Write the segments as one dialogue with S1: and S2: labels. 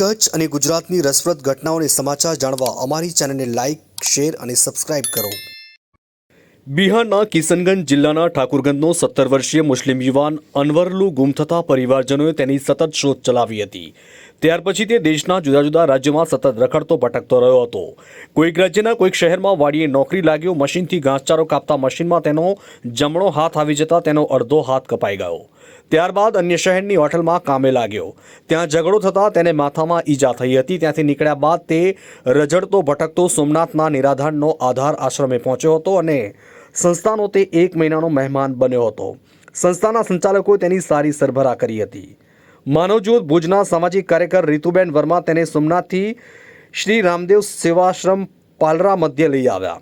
S1: કચ્છ અને ગુજરાતની રસપ્રદ ઘટનાઓને સમાચાર જાણવા અમારી ચેનલને લાઇક શેર અને સબસ્ક્રાઇબ કરો. બિહારના કિશનગંજ જિલ્લાના ઠાકુરગંજનો સત્તર વર્ષીય મુસ્લિમ યુવાન અનવરલુ ગુમ થતા પરિવારજનોએ તેની સતત શોધ ચલાવી હતી. ત્યાર પછી તે દેશના જુદા જુદા રાજ્યોમાં સતત રખડતો ભટકતો રહ્યો હતો. કોઈક રાજ્યના કોઈક શહેરમાં વાડીએ નોકરી લાગ્યો, મશીનથી ઘાસચારો કાપતા મશીનમાં તેનો જમણો હાથ આવી જતા તેનો અડધો હાથ કપાઈ ગયો. ત્યારબાદ અન્ય શહેરની હોટલમાં કામે લાગ્યો. ત્યાં ઝઘડો થતાં તેને માથામાં ઈજા થઈ હતી. ત્યાંથી નીકળ્યા બાદ તે રઝળતો ભટકતો સોમનાથના નિરાધારનો આધાર આશ્રમે પહોંચ્યો હતો અને સંસ્થાનો તે એક મહિનાનો મહેમાન બન્યો હતો. સંસ્થાના સંચાલકોએ તેની સારી સરભરા કરી હતી. માનવજ્યોત ભુજના સામાજિક કાર્યકર રીતુબેન વર્મા તેને સોમનાથથી શ્રી રામદેવ સેવાશ્રમ પાલરા મધ્ય લઈ આવ્યા.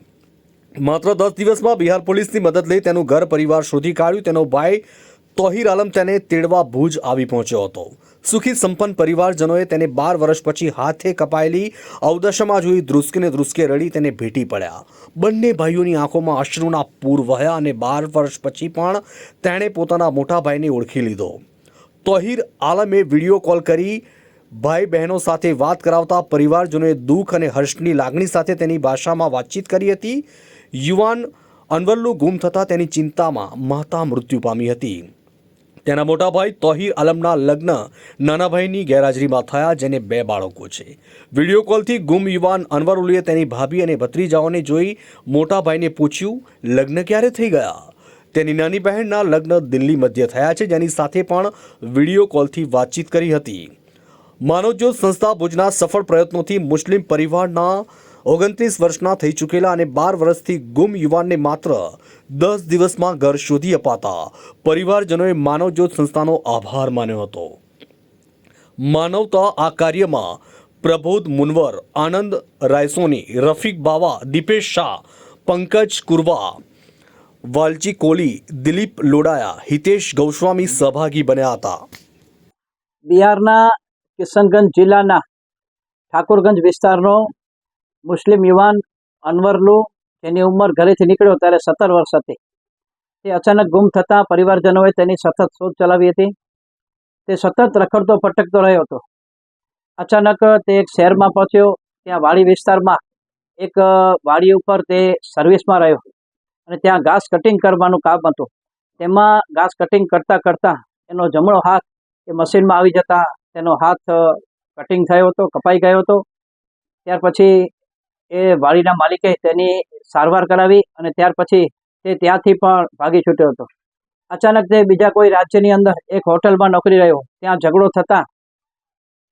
S1: માત્ર દસ દિવસમાં બિહાર પોલીસની મદદ લઈ તેનું ઘર પરિવાર શોધી કાઢ્યું. તેનો ભાઈ તોહિર આલમ તેને તેડવા ભુજ આવી પહોંચ્યો હતો. સુખી સંપન્ન પરિવારજનોએ તેને બાર વર્ષ પછી હાથે કપાયેલી અવદશામાં જોઈ ધ્રુસકીને ધ્રુસકે રડી તેને ભેટી પડ્યા. બંને ભાઈઓની આંખોમાં અશ્રુના પૂર વહ્યા અને બાર વર્ષ પછી પણ તેણે પોતાના મોટા ભાઈને ઓળખી લીધો. તોહિર આલમે વીડિયો કોલ કરી ભાઈ બહેનો સાથે વાત કરાવતા પરિવારજનોએ દુઃખ અને હર્ષની લાગણી સાથે તેની ભાષામાં વાતચીત કરી હતી. યુવાન અનવરલું ગુમ થતાં તેની ચિંતામાં મહતા મૃત્યુ પામી હતી. તેના મોટા ભાઈ તોહિર આલમના લગ્ન નાના ભાઈની ગેરહાજરીમાં થયા, જેને બે બાળકો છે. વીડિયો કોલથી ગુમ યુવાન અનવરુલીએ તેની ભાભી અને ભત્રીજાઓને જોઈ મોટા ભાઈને પૂછ્યું, લગ્ન ક્યારે થઈ ગયા? તેની નાની બહેનના લગ્ન દિલ્હી મધ્ય થયા છે, જેની સાથે પણ વીડિયો કોલથી વાતચીત કરી હતી. માનવજ્યોત સંસ્થા ભુજના સફળ પ્રયત્નોથી મુસ્લિમ પરિવારના ઓગણત્રીસ વર્ષના થઈ ચૂકેલા અને બાર વર્ષથી ગુમ યુવાનને માત્ર દસ દિવસમાં ઘર શોધી અપાતા પરિવારજનોએ માનવજ્યોત સંસ્થાનો આભાર માન્યો હતો. માનવતા આ કાર્યમાં પ્રબોધ મુનવર, આનંદ રાયસોની, રફીક બાવા, દીપેશ શાહ, પંકજ કુરવા વાલચી કોલી, દિલીપ લોડાયા, હિતેશ ગૌસ્વામી સહભાગી બન્યા હતા.
S2: બિહારના કિશનગંજ જિલ્લાના ઠાકોરગંજ વિસ્તારનો મુસ્લિમ યુવાન અનવરલુ જેની ઉંમર ઘરેથી નીકળ્યો ત્યારે સત્તર વર્ષ હતી. તે અચાનક ગુમ થતાં પરિવારજનોએ તેની સતત શોધ ચલાવી હતી. તે સતત રખડતો ભટકતો રહ્યો હતો. અચાનક તે એક શહેરમાં પહોંચ્યો, ત્યાં વાડી વિસ્તારમાં એક વાડી ઉપર તે સર્વિસમાં રહ્યો અને ત્યાં ઘાસ કટિંગ કરવાનું કામ હતું. તેમાં ઘાસ કટિંગ કરતાં કરતાં એનો જમણો હાથ એ મશીનમાં આવી જતા તેનો હાથ કટિંગ થયો હતો, કપાઈ ગયો હતો. ત્યાર પછી એ વાડીના માલિકે તેની સારવાર કરાવી અને ત્યાર પછી તે ત્યાંથી પણ ભાગી છૂટ્યો હતો. અચાનક તે બીજા કોઈ રાજ્યની અંદર એક હોટલમાં નોકરી રહ્યો. ત્યાં ઝઘડો થતાં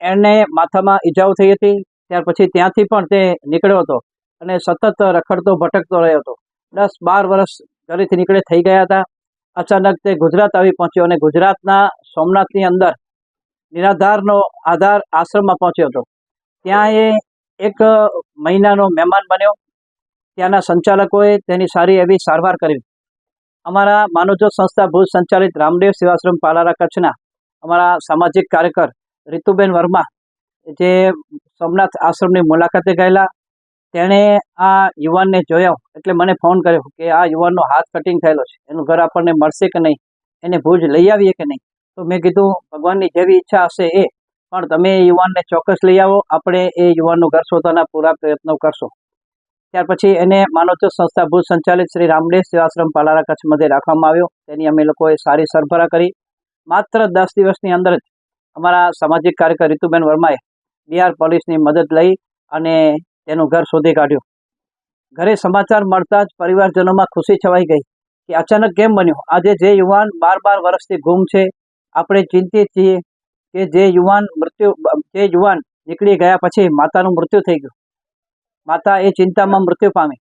S2: એને માથામાં ઈજાઓ થઈ હતી. ત્યાર પછી ત્યાંથી પણ તે નીકળ્યો હતો અને સતત રખડતો, ભટકતો રહ્યો હતો. દસ બાર વર્ષ ઘરેથી નીકળે થઈ ગયા હતા. અચાનક તે ગુજરાત આવી પહોંચ્યો અને ગુજરાતના સોમનાથની અંદર નિરાધારનો આધાર આશ્રમમાં પહોંચ્યો હતો. ત્યાં એ એક મહિનાનો મહેમાન બન્યો. ત્યાંના સંચાલકોએ તેની સારી એવી સારવાર કરી. અમારા માનવજોત સંસ્થા ભુજ સંચાલિત રામદેવ સેવાશ્રમ પાલારા કચ્છના અમારા સામાજિક કાર્યકર રીતુબેન વર્મા, જે સોમનાથ આશ્રમની મુલાકાતે ગયેલા. તેણે આ યુવાનને જોયો એટલે મને ફોન કર્યો કે આ યુવાનનો હાથ કટિંગ થયેલો છે. એનું ઘર આપણને મળશે કે નહીં? એને ભુજ લઈ આવીએ કે નહીં? તો મેં કીધું, ભગવાનની જેવી ઈચ્છા હશે એ. પણ તમે યુવાનને ચોક્કસ લઈ આવો. આપણે એ યુવાનનું ઘર શોધવાના પૂરા પ્રયત્નો કરશો. ત્યાર પછી એને માનવજ્યોત સંસ્થા ભુજ સંચાલિત શ્રી રામદેવ સેવાશ્રમ પાલારા કચ્છ મધ્ય રાખવામાં આવ્યો. તેની અમે લોકોએ સારી સરભરા કરી. માત્ર દસ દિવસની અંદર જ અમારા સામાજિક કાર્યકર રીતુબેન વર્માએ બિહાર પોલીસની મદદ લઈ અને તેનું ઘર શોધી કાઢ્યું. ઘરે સમાચાર મળતા જ પરિવારજનોમાં ખુશી છવાઈ ગઈ કે અચાનક કેમ બન્યું? આજે જે યુવાન બાર બાર વર્ષથી ગુમ છે, આપણે ચિંતિત છીએ. કે જે યુવાન મૃત્યુ, જે યુવાન નીકળી ગયા પછી માતાનું મૃત્યુ થઈ ગયું. માતા એ ચિંતામાં મૃત્યુ પામી.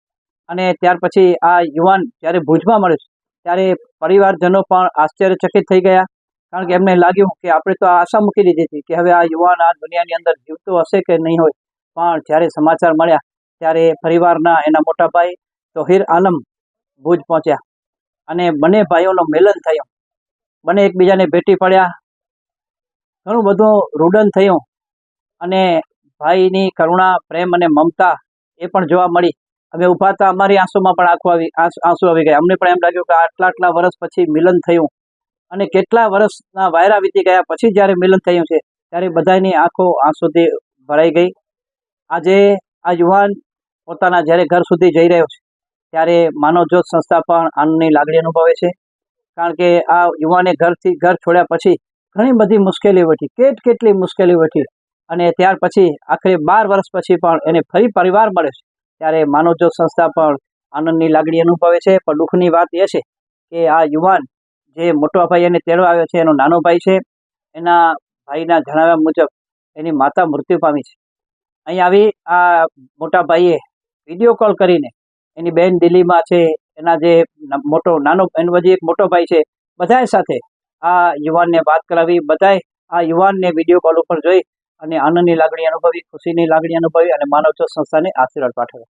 S2: અને ત્યાર પછી આ યુવાન જ્યારે ભુજમાં મળ્યું ત્યારે પરિવારજનો પણ આશ્ચર્યચકિત થઈ ગયા. કારણ કે એમને લાગ્યું કે આપણે તો આશા મૂકી દીધી હતી કે હવે આ યુવાન આ દુનિયાની અંદર જીવતો હશે કે નહીં હોય. પણ જ્યારે સમાચાર મળ્યા, ત્યારે પરિવારના એના મોટા ભાઈ તોહિર આલમ ભુજ પહોંચ્યા. અને બંને ભાઈઓનું મિલન થયું. બંને એકબીજાને ભેટી પડ્યા. ઘણું બધું રૂડન થયું. અને ભાઈની કરુણા, પ્રેમ અને મમતા એ પણ જોવા મળી. અમે ઊભા હતા અમારી આંસુમાં પણ આંખો આવી, આંસ- આવી ગયા. અમને પણ એમ લાગ્યું કે આટલા આટલા વર્ષ પછી મિલન થયું. અને કેટલા વર્ષના વાયરા વીતી ગયા પછી જ્યારે મિલન થયું છે, ત્યારે બધાની આંખો આંસુથી ભરાઈ ગઈ. આજે આ યુવાન પોતાના જ્યારે ઘર સુધી જઈ રહ્યો છે, ત્યારે માનવજ્યોત સંસ્થા પણ આનંદની લાગણી અનુભવે છે. કારણ કે આ યુવાને ઘરથી, ઘર છોડ્યા પછી ઘણી બધી મુશ્કેલી વેઠી, કેટ કેટલી મુશ્કેલી વેઠી અને ત્યાર પછી આખરે બાર વર્ષ પછી પણ એને ફરી પરિવાર મળે છે. ત્યારે માનવજ્યોત સંસ્થા પણ આનંદની લાગણી અનુભવે છે, પણ દુઃખની વાત એ છે કે આ યુવાન જે મોટો ભાઈ એને તેડવા આવ્યો છે, એનો નાનો ભાઈ છે, એના ભાઈના જણાવ્યા મુજબ એની માતા મૃત્યુ પામી છે. અહીં આવી આ મોટા ભાઈએ વીડિયો કોલ કરીને એની બહેન દિલ્હીમાં છે, એના જે મોટો, નાનો, એનો હજી એક મોટો ભાઈ છે બધા સાથે આ યુવાનને વાત કરાવી. બધાય આ યુવાનને વીડિયો કોલ ઉપર જોઈ અને આનંદની લાગણી અનુભવી, ખુશીની લાગણી અનુભવી અને માનવ સંસ્થાને આશીર્વાદ પાઠવ્યા.